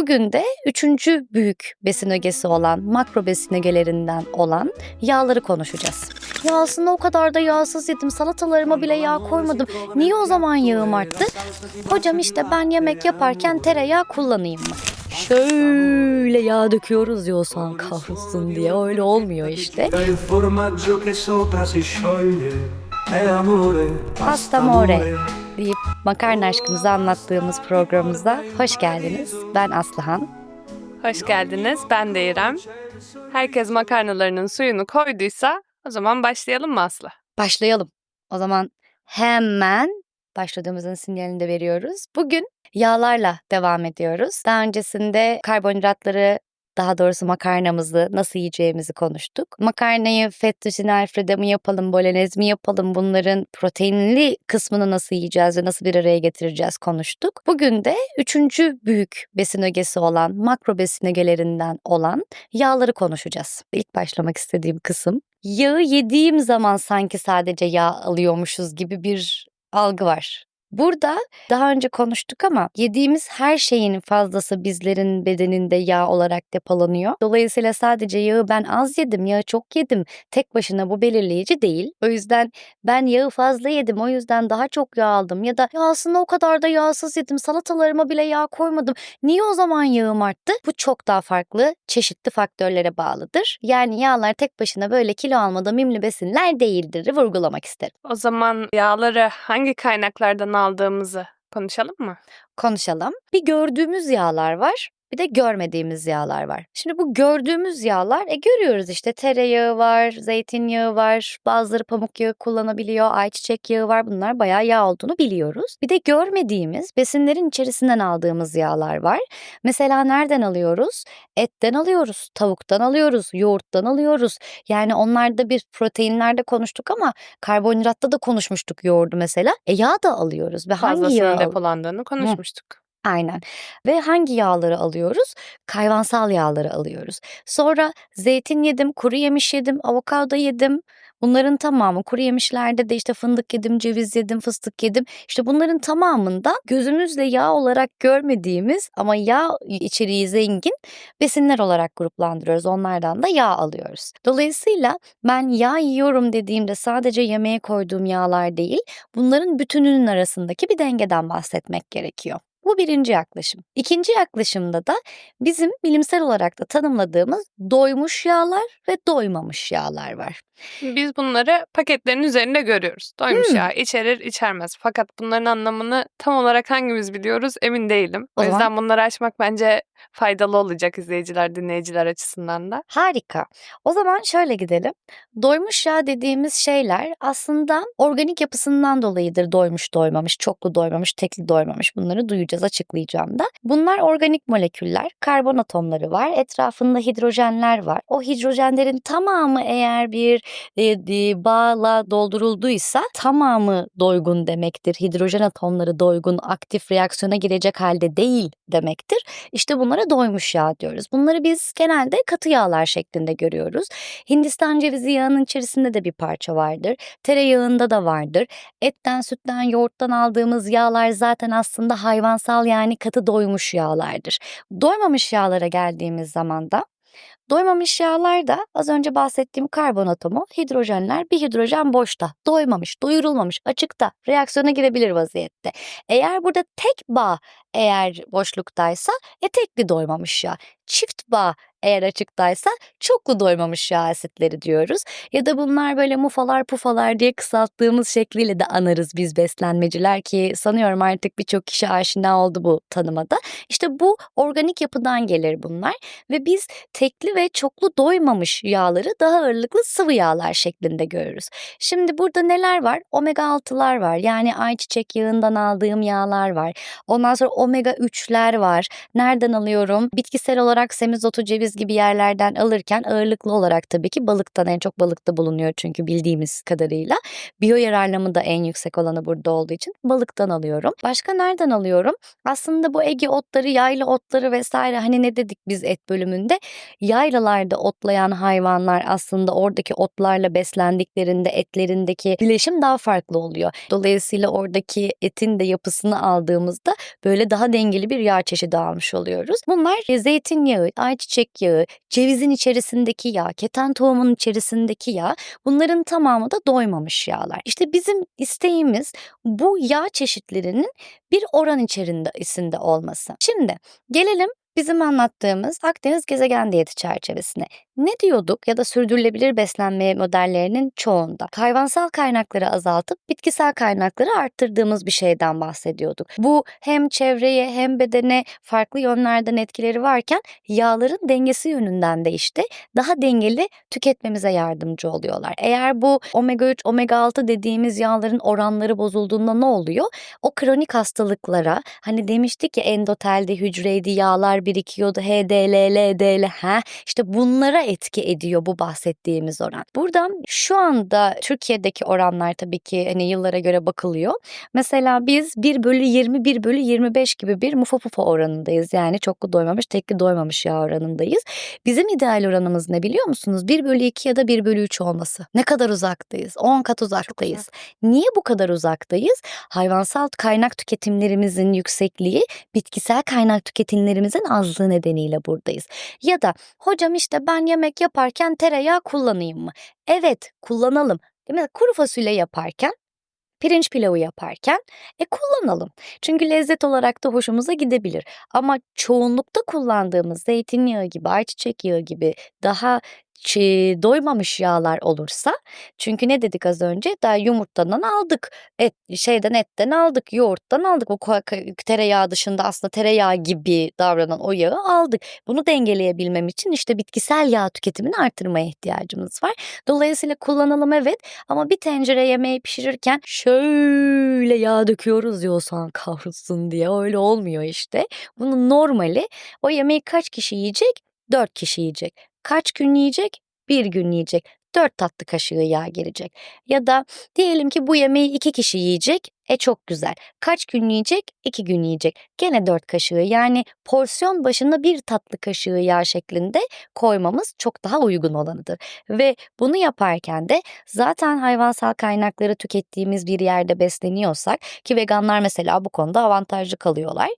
Bugün de üçüncü büyük besin ögesi olan makro besin ögelerinden olan yağları konuşacağız. Ya aslında o kadar da yağsız yedim. Salatalarıma bile yağ koymadım. Niye o zaman yağım arttı? Hocam işte ben yemek yaparken tereyağı kullanayım mı? Şöyle yağ döküyoruz ya o soğan kavrulsun diye. Öyle olmuyor işte. Pasta amore. Makarna aşkımızı anlattığımız programımıza hoş geldiniz. Ben Aslıhan. Hoş geldiniz. Ben de İrem. Herkes makarnalarının suyunu koyduysa o zaman başlayalım mı Aslı? Başlayalım. O zaman hemen başladığımızın sinyalini de veriyoruz. Bugün yağlarla devam ediyoruz. Daha öncesinde karbonhidratları daha doğrusu makarnamızı nasıl yiyeceğimizi konuştuk. Makarnayı fettuccine alfredo mu yapalım, bolognese mi yapalım bunların proteinli kısmını nasıl yiyeceğiz ve nasıl bir araya getireceğiz konuştuk. Bugün de üçüncü büyük besin ögesi olan makro besin ögelerinden olan yağları konuşacağız. İlk başlamak istediğim kısım yağı yediğim zaman sanki sadece yağ alıyormuşuz gibi bir algı var. Burada daha önce konuştuk ama yediğimiz her şeyin fazlası bizlerin bedeninde yağ olarak depolanıyor. Dolayısıyla sadece yağı ben az yedim, yağı çok yedim. Tek başına bu belirleyici değil. O yüzden ben yağı fazla yedim, o yüzden daha çok yağ aldım. Ya da ya aslında o kadar da yağsız yedim, salatalarıma bile yağ koymadım. Niye o zaman yağım arttı? Bu çok daha farklı, çeşitli faktörlere bağlıdır. Yani yağlar tek başına böyle kilo almada mimli besinler değildir vurgulamak isterim. O zaman yağları hangi kaynaklardan aldığımızı konuşalım mı? konuşalım. Bir gördüğümüz yağlar var. Bir de görmediğimiz yağlar var. Şimdi bu gördüğümüz yağlar, e görüyoruz işte tereyağı var, zeytinyağı var, bazıları pamuk yağı kullanabiliyor, ayçiçek yağı var. Bunlar bayağı yağ olduğunu biliyoruz. Bir de görmediğimiz besinlerin içerisinden aldığımız yağlar var. Mesela nereden alıyoruz? Etten alıyoruz, tavuktan alıyoruz, yoğurttan alıyoruz. Yani onlarda bir proteinlerde konuştuk ama karbonhidratta da konuşmuştuk yoğurdu mesela. E yağ da alıyoruz ve hangi Fazlasının al- depolandığını konuşmuştuk. Aynen. Ve hangi yağları alıyoruz? Hayvansal yağları alıyoruz. Sonra zeytin yedim, kuru yemiş yedim, avokado yedim. Bunların tamamı kuru yemişlerde de işte fındık yedim, ceviz yedim, fıstık yedim. İşte bunların tamamında gözümüzle yağ olarak görmediğimiz ama yağ içeriği zengin besinler olarak gruplandırıyoruz. Onlardan da yağ alıyoruz. Dolayısıyla ben yağ yiyorum dediğimde sadece yemeğe koyduğum yağlar değil, bunların bütününün arasındaki bir dengeden bahsetmek gerekiyor. Bu birinci yaklaşım. İkinci yaklaşımda da bizim bilimsel olarak da tanımladığımız doymuş yağlar ve doymamış yağlar var. Biz bunları paketlerin üzerinde görüyoruz. Doymuş Hmm. yağ içerir içermez. Fakat bunların anlamını tam olarak hangimiz biliyoruz emin değilim. O O, yüzden bunları açmak bence faydalı olacak izleyiciler, dinleyiciler açısından da. Harika. O zaman şöyle gidelim. Doymuş yağ dediğimiz şeyler aslında organik yapısından dolayıdır doymuş doymamış, çoklu doymamış, tekli doymamış. Bunları duyacağız, açıklayacağım da. Bunlar organik moleküller, karbon atomları var, etrafında hidrojenler var. O hidrojenlerin tamamı eğer bir e, e, bağla doldurulduysa tamamı doygun demektir. Hidrojen atomları doygun, aktif reaksiyona girecek halde değil demektir. İşte bunlara doymuş yağ diyoruz. Bunları biz genelde katı yağlar şeklinde görüyoruz. Hindistan cevizi yağının içerisinde de bir parça vardır. Tereyağında da vardır. Etten, sütten, yoğurttan aldığımız yağlar zaten aslında hayvansal yani katı doymuş yağlardır. Doymamış yağlara geldiğimiz zaman da Doymamış yağlar da az önce bahsettiğim karbon atomu, hidrojenler bir hidrojen boşta, doymamış, doyurulmamış, açıkta, reaksiyona girebilir vaziyette. Eğer burada tek bağ eğer boşluktaysa e tekli doymamış yağ. Çift bağ eğer açıktaysa çoklu doymamış yağ asitleri diyoruz. Ya da bunlar böyle mufalar pufalar diye kısalttığımız şekliyle de anarız biz beslenmeciler ki sanıyorum artık birçok kişi aşina oldu bu tanımada. İşte bu organik yapıdan gelir bunlar ve biz tekli ve çoklu doymamış yağları daha ağırlıklı sıvı yağlar şeklinde görürüz. Şimdi burada neler var? Omega 6'lar var. Yani ayçiçek yağından aldığım yağlar var. Ondan sonra omega 3'ler var. Nereden alıyorum? Bitkisel olarak semizotu, ceviz deniz gibi yerlerden alırken ağırlıklı olarak tabii ki balıktan en çok balıkta bulunuyor çünkü bildiğimiz kadarıyla. Biyo yararlama da en yüksek olanı burada olduğu için balıktan alıyorum. Başka nereden alıyorum? Aslında bu Ege otları, yayla otları vesaire hani ne dedik biz et bölümünde? Yaylalarda otlayan hayvanlar aslında oradaki otlarla beslendiklerinde etlerindeki bileşim daha farklı oluyor. Dolayısıyla oradaki etin de yapısını aldığımızda böyle daha dengeli bir yağ çeşidi almış oluyoruz. Bunlar zeytinyağı, ayçiçek yağı, cevizin içerisindeki yağ, keten tohumunun içerisindeki yağ bunların tamamı da doymamış yağlar. İşte bizim isteğimiz bu yağ çeşitlerinin bir oran içerisinde olması. Şimdi gelelim bizim anlattığımız Akdeniz gezegen diyeti çerçevesine. Ne diyorduk ya da sürdürülebilir beslenme modellerinin çoğunda hayvansal kaynakları azaltıp bitkisel kaynakları arttırdığımız bir şeyden bahsediyorduk. Bu hem çevreye hem bedene farklı yönlerden etkileri varken yağların dengesi yönünden de işte daha dengeli tüketmemize yardımcı oluyorlar. Eğer bu omega 3, omega 6 dediğimiz yağların oranları bozulduğunda ne oluyor? O kronik hastalıklara hani demiştik ya endotelde hücreydi yağlar birikiyordu HDL, LDL ha işte bunlara etki ediyor bu bahsettiğimiz oran. Buradan şu anda Türkiye'deki oranlar tabii ki hani yıllara göre bakılıyor. Mesela biz 1 bölü 20, 1 bölü 25 gibi bir mufa pufa oranındayız. Yani çoklu doymamış, tekli doymamış yağ oranındayız. Bizim ideal oranımız ne biliyor musunuz? 1 bölü 2 ya da 1 bölü 3 olması. Ne kadar uzaktayız? 10 kat uzaktayız. Niye bu kadar uzaktayız? Hayvansal kaynak tüketimlerimizin yüksekliği, bitkisel kaynak tüketimlerimizin azlığı nedeniyle buradayız. Ya da hocam işte ben yemek yaparken tereyağı kullanayım mı? Evet kullanalım. Değil mi? Kuru fasulye yaparken pirinç pilavı yaparken e kullanalım. Çünkü lezzet olarak da hoşumuza gidebilir. Ama çoğunlukta kullandığımız zeytinyağı gibi, ayçiçek yağı gibi daha doymamış yağlar olursa çünkü ne dedik az önce? Daha yumurtadan aldık et şeyden etten aldık yoğurttan aldık. O tereyağı dışında aslında tereyağı gibi davranan o yağı aldık. Bunu dengeleyebilmem için işte bitkisel yağ tüketimini artırmaya ihtiyacımız var. Dolayısıyla kullanalım evet. Ama bir tencere yemeği pişirirken şöyle yağ döküyoruz ya kavrulsun diye öyle olmuyor işte. Bunun normali o yemeği kaç kişi yiyecek? 4 kişi yiyecek. Kaç gün yiyecek? Bir gün yiyecek. 4 tatlı kaşığı yağ gelecek. Ya da diyelim ki bu yemeği 2 kişi yiyecek. E çok güzel. Kaç gün yiyecek? 2 gün yiyecek. Gene 4 kaşığı yani porsiyon başına bir tatlı kaşığı yağ şeklinde koymamız çok daha uygun olanıdır. Ve bunu yaparken de zaten hayvansal kaynakları tükettiğimiz bir yerde besleniyorsak ki veganlar mesela bu konuda avantajlı kalıyorlar.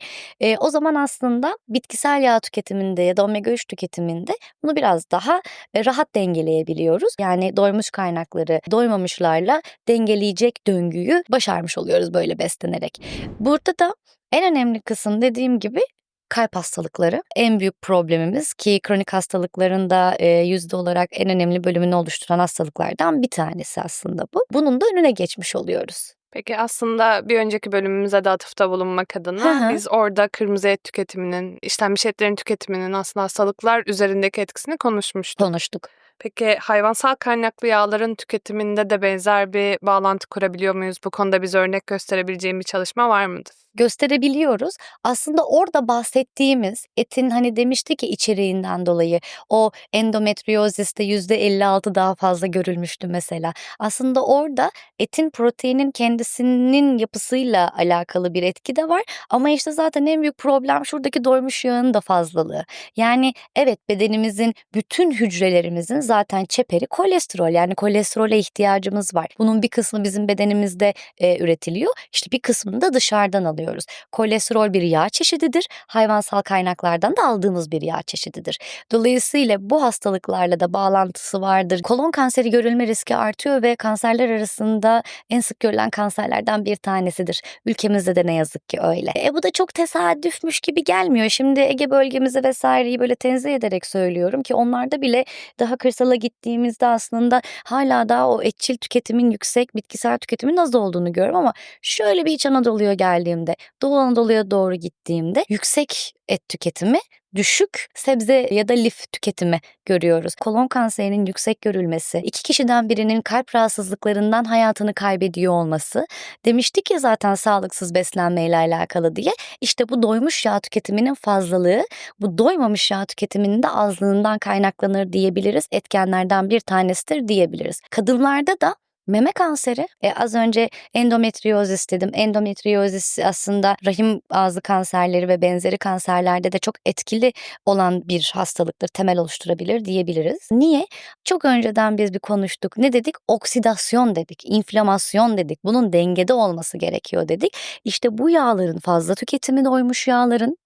E, o zaman aslında bitkisel yağ tüketiminde ya da omega 3 tüketiminde bunu biraz daha e, rahat dengeleyebiliyoruz. Yani doymuş kaynakları doymamışlarla dengeleyecek döngüyü başarmış oluyoruz böyle beslenerek. Burada da en önemli kısım dediğim gibi kalp hastalıkları en büyük problemimiz ki kronik hastalıkların da yüzde olarak en önemli bölümünü oluşturan hastalıklardan bir tanesi aslında bu. Bunun da önüne geçmiş oluyoruz. Peki aslında bir önceki bölümümüze de atıfta bulunmak adına hı. biz orada kırmızı et tüketiminin, işlenmiş etlerin tüketiminin aslında hastalıklar üzerindeki etkisini konuşmuştuk. Konuştuk. Peki hayvansal kaynaklı yağların tüketiminde de benzer bir bağlantı kurabiliyor muyuz? Bu konuda bize örnek gösterebileceğim bir çalışma var mıdır? gösterebiliyoruz. Aslında orada bahsettiğimiz etin hani demiştik ki içeriğinden dolayı o endometrioziste %56 daha fazla görülmüştü mesela. Aslında orada etin proteinin kendisinin yapısıyla alakalı bir etki de var ama işte zaten en büyük problem şuradaki doymuş yağın da fazlalığı. Yani evet bedenimizin bütün hücrelerimizin zaten çeperi kolesterol yani kolesterole ihtiyacımız var. Bunun bir kısmı bizim bedenimizde e, üretiliyor. İşte bir kısmını da dışarıdan alıyoruz. Kolesterol bir yağ çeşididir. Hayvansal kaynaklardan da aldığımız bir yağ çeşididir. Dolayısıyla bu hastalıklarla da bağlantısı vardır. Kolon kanseri görülme riski artıyor ve kanserler arasında en sık görülen kanserlerden bir tanesidir. Ülkemizde de ne yazık ki öyle. E bu da çok tesadüfmüş gibi gelmiyor. Şimdi Ege bölgemizi vesaireyi böyle tenzih ederek söylüyorum ki onlarda bile daha kırsala gittiğimizde aslında hala daha o etçil tüketimin yüksek, bitkisel tüketimin az olduğunu görüyorum ama şöyle bir İç Anadolu'ya geldiğimde, Doğu Anadolu'ya doğru gittiğimde yüksek et tüketimi, düşük sebze ya da lif tüketimi görüyoruz. Kolon kanserinin yüksek görülmesi, iki kişiden birinin kalp rahatsızlıklarından hayatını kaybediyor olması, demiştik ya zaten sağlıksız beslenmeyle alakalı diye. İşte bu doymuş yağ tüketiminin fazlalığı, bu doymamış yağ tüketiminin de azlığından kaynaklanır diyebiliriz. Etkenlerden bir tanesidir diyebiliriz. Kadınlarda da Meme kanseri, e, az önce endometriozis dedim. Endometriozis aslında rahim ağzı kanserleri ve benzeri kanserlerde de çok etkili olan bir hastalıktır, temel oluşturabilir diyebiliriz. Niye? Çok önceden biz bir konuştuk. Ne dedik? Oksidasyon dedik, inflamasyon dedik. Bunun dengede olması gerekiyor dedik. İşte bu yağların fazla tüketimi doymuş yağların,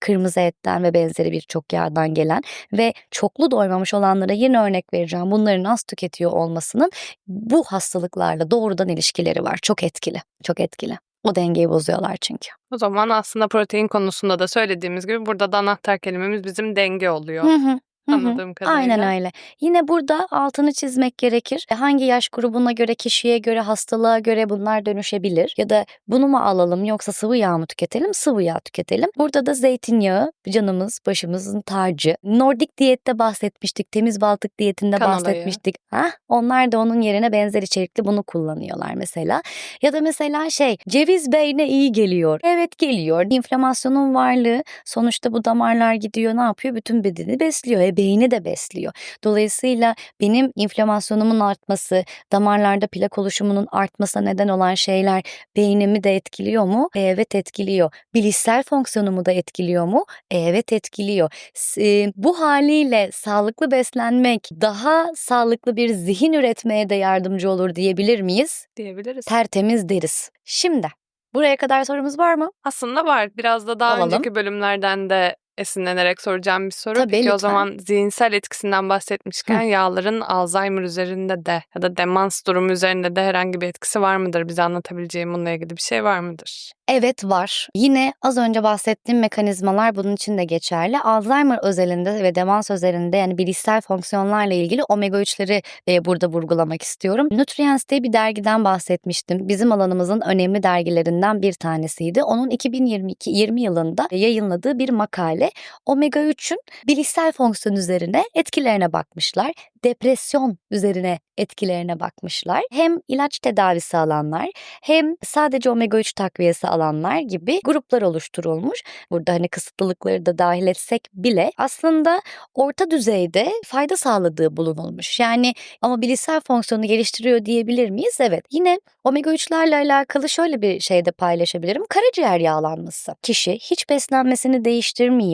kırmızı etten ve benzeri birçok yağdan gelen ve çoklu doymamış olanlara yine örnek vereceğim. Bunların az tüketiyor olmasının bu hastalıklarla doğrudan ilişkileri var. Çok etkili, çok etkili. O dengeyi bozuyorlar çünkü. O zaman aslında protein konusunda da söylediğimiz gibi burada da anahtar kelimemiz bizim denge oluyor. Hı hı. Hı hı. Anladığım kadarıyla. Aynen öyle. Yine burada altını çizmek gerekir. E, Hangi yaş grubuna göre, kişiye göre, hastalığa göre bunlar dönüşebilir. Ya da bunu mu alalım yoksa sıvı yağ mı tüketelim? Sıvı yağ tüketelim. Burada da zeytinyağı canımız, başımızın tacı. Nordik diyette bahsetmiştik. Temiz Baltık diyetinde Kanolayı. bahsetmiştik. Hah, onlar da onun yerine benzer içerikli bunu kullanıyorlar mesela. Ya da mesela şey ceviz beyne iyi geliyor. Evet geliyor. İnflamasyonun varlığı sonuçta bu damarlar gidiyor ne yapıyor? Bütün bedeni besliyor. E beyni de besliyor. Dolayısıyla benim inflamasyonumun artması, damarlarda plak oluşumunun artmasına neden olan şeyler beynimi de etkiliyor mu? Evet etkiliyor. Bilişsel fonksiyonumu da etkiliyor mu? Evet etkiliyor. E, Bu haliyle sağlıklı beslenmek daha sağlıklı bir zihin üretmeye de yardımcı olur diyebilir miyiz? diyebiliriz. Tertemiz deriz. Şimdi buraya kadar sorumuz var mı? Aslında var. Biraz da daha Alalım. önceki bölümlerden de esinlenerek soracağım bir soru. Tabii, Peki o lütfen. zaman zihinsel etkisinden bahsetmişken yağların Alzheimer üzerinde de ya da demans durumu üzerinde de herhangi bir etkisi var mıdır? Bize anlatabileceğim bununla ilgili bir şey var mıdır? Evet var. Yine az önce bahsettiğim mekanizmalar bunun için de geçerli. Alzheimer özelinde ve demans özelinde yani bilişsel fonksiyonlarla ilgili omega 3'leri e, burada vurgulamak istiyorum. Nutrients diye bir dergiden bahsetmiştim. Bizim alanımızın önemli dergilerinden bir tanesiydi. Onun 2022 20 yılında yayınladığı bir makale omega 3'ün bilişsel fonksiyon üzerine etkilerine bakmışlar. Depresyon üzerine etkilerine bakmışlar. Hem ilaç tedavisi alanlar hem sadece omega 3 takviyesi alanlar gibi gruplar oluşturulmuş. Burada hani kısıtlılıkları da dahil etsek bile aslında orta düzeyde fayda sağladığı bulunulmuş. Yani ama bilişsel fonksiyonu geliştiriyor diyebilir miyiz? Evet. Yine omega 3'lerle alakalı şöyle bir şey de paylaşabilirim. Karaciğer yağlanması. Kişi hiç beslenmesini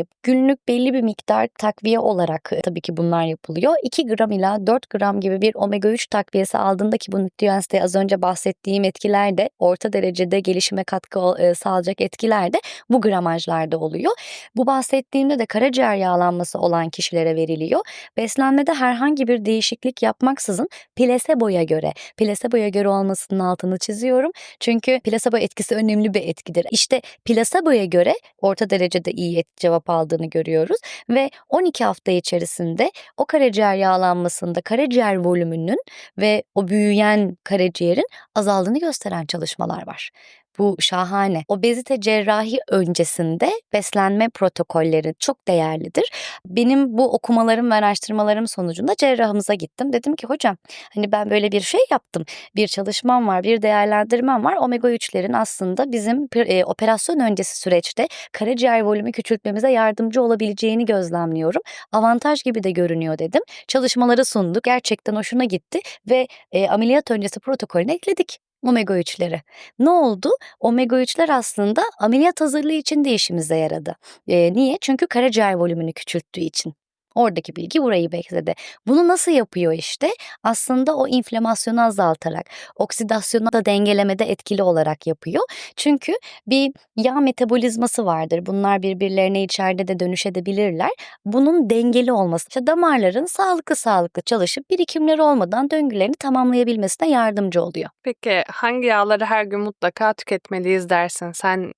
değiştirmeyip günlük belli bir miktar takviye olarak e, tabii ki bunlar yapılıyor. 2 gram ila 4 gram gibi bir omega 3 takviyesi aldığında ki bu Nutrients'te az önce bahsettiğim etkiler de orta derecede gelişime katkı e, sağlayacak etkiler de bu gramajlarda oluyor. Bu bahsettiğimde de karaciğer yağlanması olan kişilere veriliyor. Beslenmede herhangi bir değişiklik yapmaksızın plaseboya göre, plaseboya göre olmasının altını çiziyorum. Çünkü plasebo etkisi önemli bir etkidir. İşte plaseboya göre orta derecede iyi et- cevap aldığını görüyoruz ve 12 hafta içerisinde o karaciğer yağlanmasında karaciğer volümünün ve o büyüyen karaciğerin azaldığını gösteren çalışmalar var. Bu şahane. Obezite cerrahi öncesinde beslenme protokolleri çok değerlidir. Benim bu okumalarım ve araştırmalarım sonucunda cerrahımıza gittim. Dedim ki hocam hani ben böyle bir şey yaptım. Bir çalışmam var, bir değerlendirmem var. Omega 3'lerin aslında bizim e, operasyon öncesi süreçte karaciğer volümü küçültmemize yardımcı olabileceğini gözlemliyorum. Avantaj gibi de görünüyor dedim. Çalışmaları sunduk. Gerçekten hoşuna gitti ve e, ameliyat öncesi protokolüne ekledik omega 3'leri. Ne oldu? Omega 3'ler aslında ameliyat hazırlığı için de işimize yaradı. E, niye? Çünkü karaciğer volümünü küçülttüğü için. Oradaki bilgi burayı bekledi. Bunu nasıl yapıyor işte? Aslında o inflamasyonu azaltarak, oksidasyonu da dengelemede etkili olarak yapıyor. Çünkü bir yağ metabolizması vardır. Bunlar birbirlerine içeride de dönüşebilirler. Bunun dengeli olması, işte damarların sağlıklı sağlıklı çalışıp birikimleri olmadan döngülerini tamamlayabilmesine yardımcı oluyor. Peki hangi yağları her gün mutlaka tüketmeliyiz dersin? Sen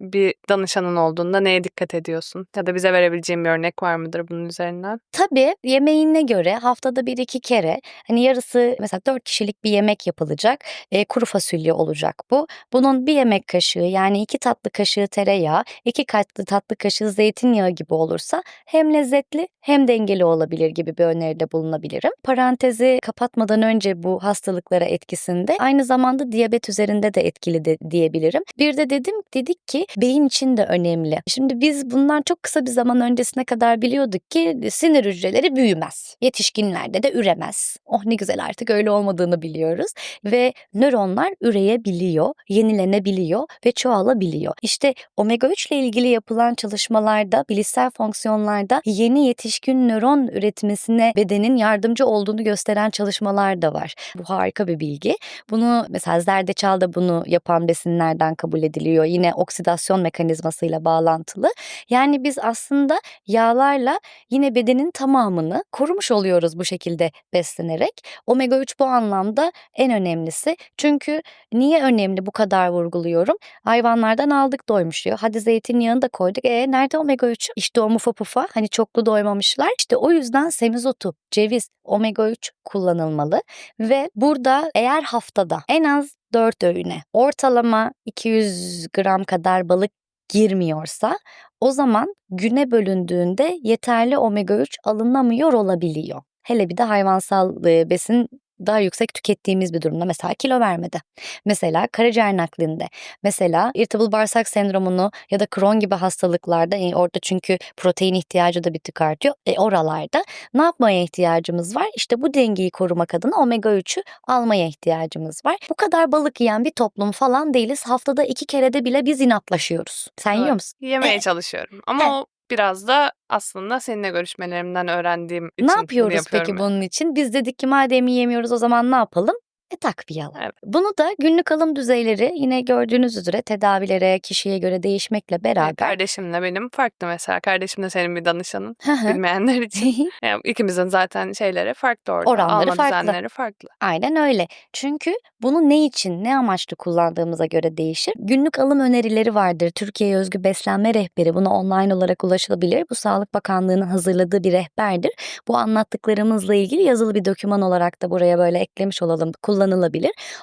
bir danışanın olduğunda neye dikkat ediyorsun? Ya da bize verebileceğin bir örnek var mıdır bunun üzerinden? Tabii yemeğine göre haftada bir iki kere hani yarısı mesela 4 kişilik bir yemek yapılacak. E, kuru fasulye olacak bu. Bunun bir yemek kaşığı yani iki tatlı kaşığı tereyağı, iki katlı tatlı kaşığı zeytinyağı gibi olursa hem lezzetli hem dengeli olabilir gibi bir öneride bulunabilirim. Parantezi kapatmadan önce bu hastalıklara etkisinde aynı zamanda diyabet üzerinde de etkili de diyebilirim. Bir de dedim dedik ki beyin için de önemli. Şimdi biz bundan çok kısa bir zaman öncesine kadar biliyorduk ki sinir hücreleri büyümez. Yetişkinlerde de üremez. Oh ne güzel artık öyle olmadığını biliyoruz ve nöronlar üreyebiliyor, yenilenebiliyor ve çoğalabiliyor. İşte omega 3 ile ilgili yapılan çalışmalarda, bilişsel fonksiyonlarda yeni yetişkin nöron üretmesine bedenin yardımcı olduğunu gösteren çalışmalar da var. Bu harika bir bilgi. Bunu mesela zerdeçal da bunu yapan besinlerden kabul ediliyor. Yine oksidasyon mekanizmasıyla bağlantılı. Yani biz aslında yağlarla yine bedenin tamamını korumuş oluyoruz bu şekilde beslenerek. Omega 3 bu anlamda en önemlisi. Çünkü niye önemli bu kadar vurguluyorum? Hayvanlardan aldık doymuş yağı. Hadi zeytinyağını da koyduk. E nerede omega 3? İşte o mufa pufa hani çoklu doymamışlar. İşte o yüzden semizotu, ceviz, omega 3 kullanılmalı ve burada eğer haftada en az 4 öğüne ortalama 200 gram kadar balık girmiyorsa o zaman güne bölündüğünde yeterli omega 3 alınamıyor olabiliyor. Hele bir de hayvansal besin daha yüksek tükettiğimiz bir durumda mesela kilo vermede, mesela karaciğer naklinde, mesela irritable bağırsak sendromunu ya da Crohn gibi hastalıklarda e, orada çünkü protein ihtiyacı da bir tık artıyor. E, oralarda ne yapmaya ihtiyacımız var? İşte bu dengeyi korumak adına omega 3'ü almaya ihtiyacımız var. Bu kadar balık yiyen bir toplum falan değiliz. Haftada iki kerede bile biz inatlaşıyoruz. Sen yiyor Evet. musun? Yemeye E, çalışıyorum ama o biraz da aslında seninle görüşmelerimden öğrendiğim için Ne bunu yapıyoruz yapıyorum peki bunun için? Biz dedik ki madem yiyemiyoruz o zaman ne yapalım? E takviye alalım. Evet. Bunu da günlük alım düzeyleri yine gördüğünüz üzere tedavilere, kişiye göre değişmekle beraber. Kardeşimle benim farklı mesela. Kardeşim de senin bir danışanın. Bilmeyenler için. Yani ikimizin zaten şeyleri farklı orada. Oranları Alma farklı. düzenleri farklı. Aynen öyle. Çünkü bunu ne için, ne amaçlı kullandığımıza göre değişir. Günlük alım önerileri vardır. Türkiye'ye özgü beslenme rehberi. Buna online olarak ulaşılabilir. Bu Sağlık Bakanlığı'nın hazırladığı bir rehberdir. Bu anlattıklarımızla ilgili yazılı bir doküman olarak da buraya böyle eklemiş olalım. Kullanılabilir.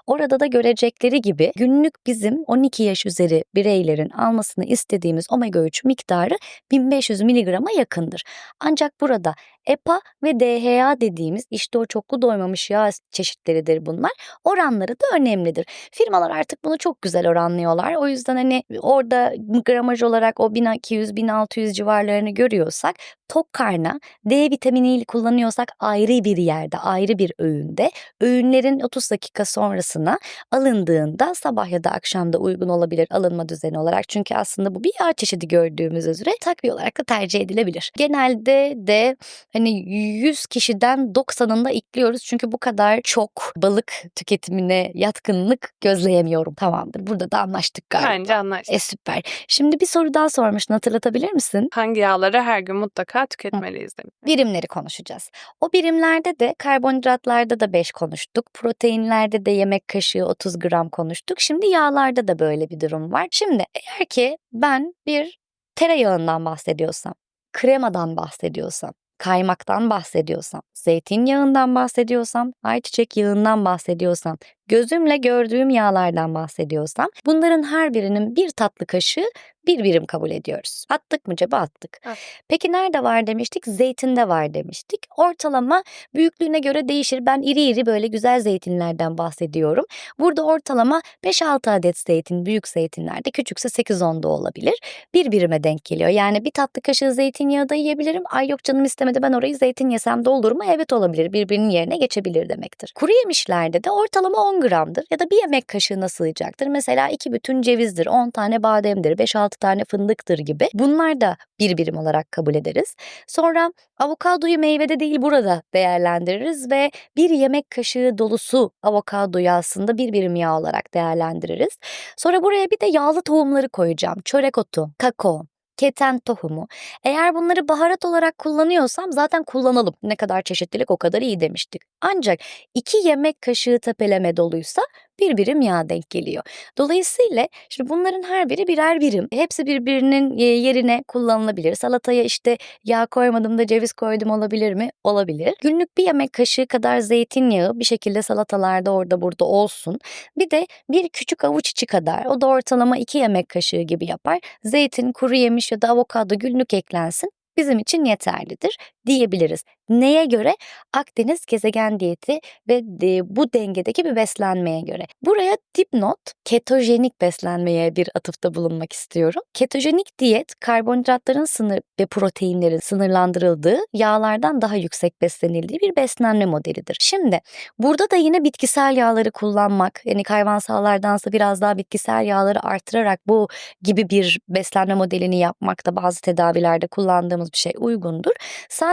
Orada da görecekleri gibi günlük bizim 12 yaş üzeri bireylerin almasını istediğimiz omega 3 miktarı 1500 miligrama yakındır. Ancak burada EPA ve DHA dediğimiz işte o çoklu doymamış yağ çeşitleridir bunlar. Oranları da önemlidir. Firmalar artık bunu çok güzel oranlıyorlar. O yüzden hani orada gramaj olarak o 1200-1600 civarlarını görüyorsak tok karna D vitaminiyle kullanıyorsak ayrı bir yerde, ayrı bir öğünde, öğünlerin 30 dakika sonrasına alındığında sabah ya da akşamda uygun olabilir alınma düzeni olarak. Çünkü aslında bu bir yağ çeşidi gördüğümüz üzere takviye olarak da tercih edilebilir. Genelde de hani 100 kişiden 90'ında ikliyoruz çünkü bu kadar çok balık tüketimine yatkınlık gözleyemiyorum. Tamamdır. Burada da anlaştık galiba. Bence anlaştık. E süper. Şimdi bir soru daha sormuştun hatırlatabilir misin? Hangi yağları her gün mutlaka tüketmeliyiz demiş. Birimleri konuşacağız. O birimlerde de karbonhidratlarda da 5 konuştuk. Proteinlerde de yemek kaşığı 30 gram konuştuk. Şimdi yağlarda da böyle bir durum var. Şimdi eğer ki ben bir tereyağından bahsediyorsam, kremadan bahsediyorsam, kaymaktan bahsediyorsam, zeytinyağından bahsediyorsam, ayçiçek yağından bahsediyorsam, gözümle gördüğüm yağlardan bahsediyorsam bunların her birinin bir tatlı kaşığı bir birim kabul ediyoruz. Attık mı cebe attık. Evet. Peki nerede var demiştik? Zeytinde var demiştik. Ortalama büyüklüğüne göre değişir. Ben iri iri böyle güzel zeytinlerden bahsediyorum. Burada ortalama 5-6 adet zeytin büyük zeytinlerde küçükse 8-10 da olabilir. Bir birime denk geliyor. Yani bir tatlı kaşığı zeytinyağı da yiyebilirim. Ay yok canım istemedi ben orayı zeytin yesem de olur mu? Evet olabilir. Birbirinin yerine geçebilir demektir. Kuru yemişlerde de ortalama 10 gramdır ya da bir yemek kaşığına sığacaktır. Mesela iki bütün cevizdir, 10 tane bademdir, 5-6 tane fındıktır gibi. Bunlar da bir birim olarak kabul ederiz. Sonra avokadoyu meyvede değil burada değerlendiririz ve bir yemek kaşığı dolusu avokadoyu aslında bir birim yağ olarak değerlendiririz. Sonra buraya bir de yağlı tohumları koyacağım. Çörek otu, kakao, keten tohumu. Eğer bunları baharat olarak kullanıyorsam zaten kullanalım. Ne kadar çeşitlilik o kadar iyi demiştik. Ancak iki yemek kaşığı tepeleme doluysa bir birim yağ denk geliyor. Dolayısıyla şimdi bunların her biri birer birim. Hepsi birbirinin e, yerine kullanılabilir. Salataya işte yağ koymadım da ceviz koydum olabilir mi? Olabilir. Günlük bir yemek kaşığı kadar zeytinyağı bir şekilde salatalarda orada burada olsun. Bir de bir küçük avuç içi kadar o da ortalama iki yemek kaşığı gibi yapar. Zeytin, kuru yemiş ya da avokado günlük eklensin bizim için yeterlidir diyebiliriz. Neye göre? Akdeniz gezegen diyeti ve bu dengedeki bir beslenmeye göre. Buraya dipnot ketojenik beslenmeye bir atıfta bulunmak istiyorum. Ketojenik diyet karbonhidratların sınır ve proteinlerin sınırlandırıldığı, yağlardan daha yüksek beslenildiği bir beslenme modelidir. Şimdi burada da yine bitkisel yağları kullanmak, yani hayvansallardansa biraz daha bitkisel yağları artırarak bu gibi bir beslenme modelini yapmak da bazı tedavilerde kullandığımız bir şey uygundur. Sadece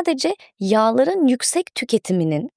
yağların yüksek tüketiminin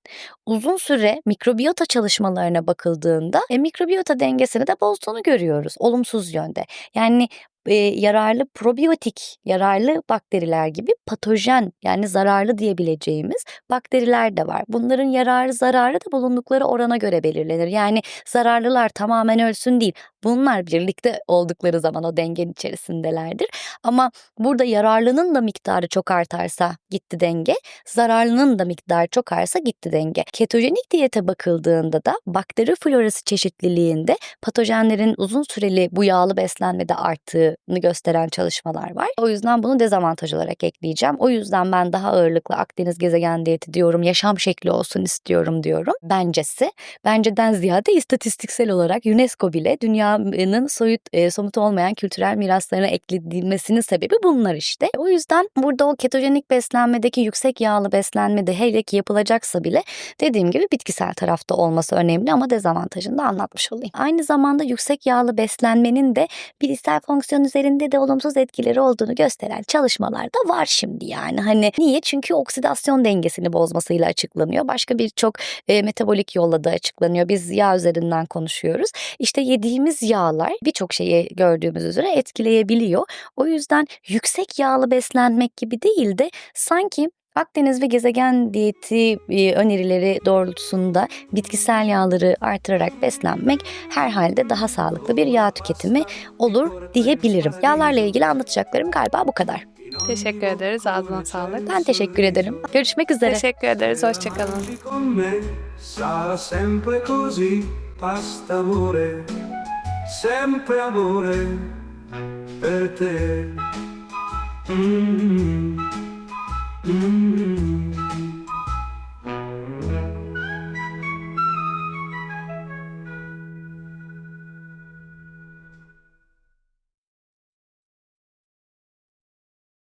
uzun süre mikrobiyota çalışmalarına bakıldığında e, mikrobiyota dengesini de bozduğunu görüyoruz olumsuz yönde. Yani e, yararlı probiyotik, yararlı bakteriler gibi patojen yani zararlı diyebileceğimiz bakteriler de var. Bunların yararı zararı da bulundukları orana göre belirlenir. Yani zararlılar tamamen ölsün değil. Bunlar birlikte oldukları zaman o dengenin içerisindelerdir. Ama burada yararlının da miktarı çok artarsa gitti denge, zararlının da miktarı çok artarsa gitti denge. Ketojenik diyete bakıldığında da bakteri florası çeşitliliğinde patojenlerin uzun süreli bu yağlı beslenmede arttığını gösteren çalışmalar var. O yüzden bunu dezavantaj olarak ekleyeceğim. O yüzden ben daha ağırlıklı Akdeniz gezegen diyeti diyorum, yaşam şekli olsun istiyorum diyorum. Bencesi, benceden ziyade istatistiksel olarak UNESCO bile dünyanın soyut, e, somut olmayan kültürel miraslarına eklenilmesinin sebebi bunlar işte. O yüzden burada o ketojenik beslenmedeki yüksek yağlı beslenmede hele ki yapılacaksa bile dediğim gibi bitkisel tarafta olması önemli ama dezavantajını da anlatmış olayım. Aynı zamanda yüksek yağlı beslenmenin de bilişsel fonksiyon üzerinde de olumsuz etkileri olduğunu gösteren çalışmalar da var şimdi yani. Hani niye? Çünkü oksidasyon dengesini bozmasıyla açıklanıyor. Başka birçok e, metabolik yolla da açıklanıyor. Biz yağ üzerinden konuşuyoruz. İşte yediğimiz yağlar birçok şeyi gördüğümüz üzere etkileyebiliyor. O yüzden yüksek yağlı beslenmek gibi değil de sanki Akdeniz ve gezegen diyeti e, önerileri doğrultusunda bitkisel yağları artırarak beslenmek herhalde daha sağlıklı bir yağ tüketimi olur diyebilirim. Yağlarla ilgili anlatacaklarım galiba bu kadar. Teşekkür ederiz. Ağzına sağlık. Ben teşekkür ederim. Görüşmek üzere. Teşekkür ederiz. Hoşçakalın. sempre amore per te. Mm -hmm. Mm -hmm.